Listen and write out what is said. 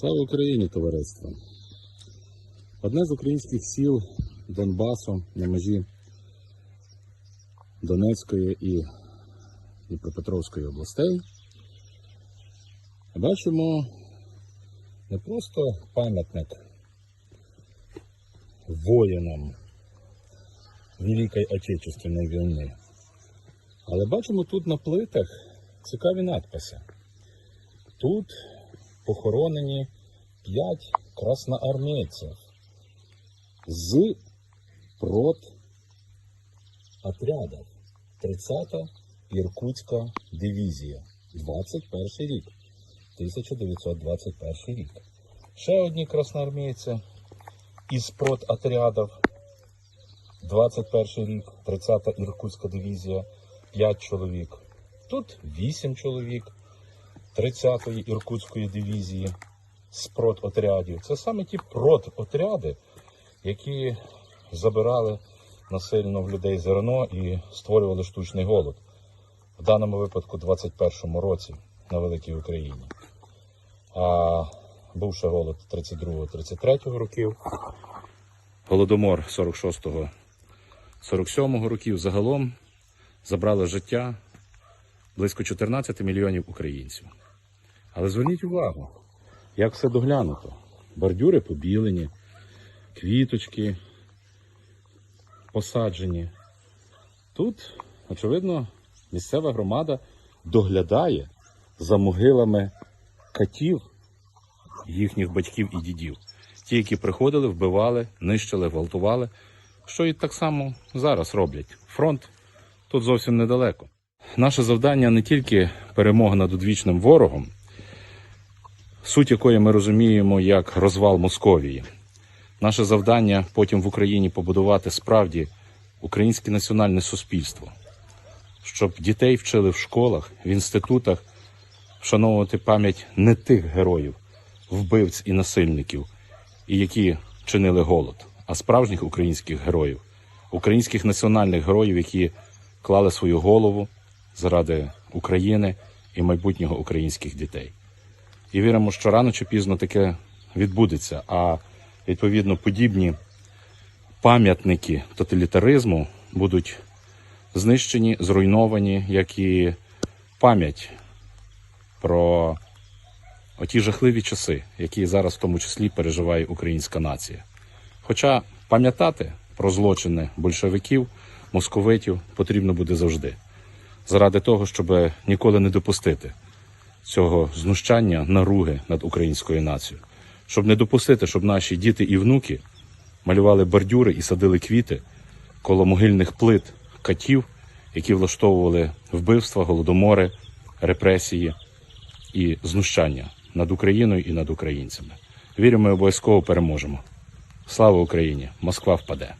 Слава Україні, товариство! Одне з українських сіл Донбасу на межі Донецької і Дніпропетровської областей. Бачимо не просто пам'ятник воїнам Великої Отечественної війни, але бачимо тут на плитах цікаві надписи. Тут похоронені п'ять красноармійців з отрядів 30-та Іркутська дивізія, 21 рік, 1921 рік. Ще одні красноармійці із отрядів 21 рік, 30-та Іркутська дивізія, 5 чоловік. Тут 8 чоловік. 30-ї Іркутської дивізії з прототрядів. Це саме ті прототряди, які забирали насильно в людей зерно і створювали штучний голод. В даному випадку, в 21-му році на Великій Україні. А був ще голод 32-33 років. Голодомор 46-го, 47-го років загалом забрали життя близько 14 мільйонів українців. Але зверніть увагу, як все доглянуто. Бордюри побілені, квіточки посаджені. Тут, очевидно, місцева громада доглядає за могилами катів їхніх батьків і дідів. Ті, які приходили, вбивали, нищили, гвалтували, що і так само зараз роблять. Фронт тут зовсім недалеко. Наше завдання не тільки перемога над одвічним ворогом, суть якої ми розуміємо як розвал Московії. Наше завдання потім в Україні побудувати справді українське національне суспільство, щоб дітей вчили в школах, в інститутах вшановувати пам'ять не тих героїв, вбивць і насильників, і які чинили голод, а справжніх українських героїв, українських національних героїв, які клали свою голову заради України і майбутнього українських дітей. І віримо, що рано чи пізно таке відбудеться. А відповідно подібні пам'ятники тоталітаризму будуть знищені, зруйновані, як і пам'ять про оті жахливі часи, які зараз в тому числі переживає українська нація. Хоча пам'ятати про злочини большевиків, московитів потрібно буде завжди, заради того, щоб ніколи не допустити цього знущання, наруги над українською нацією, щоб не допустити, щоб наші діти і внуки малювали бордюри і садили квіти коло могильних плит катів, які влаштовували вбивства, голодомори, репресії і знущання над Україною і над українцями. Віримо, ми обов'язково переможемо. Слава Україні! Москва впаде!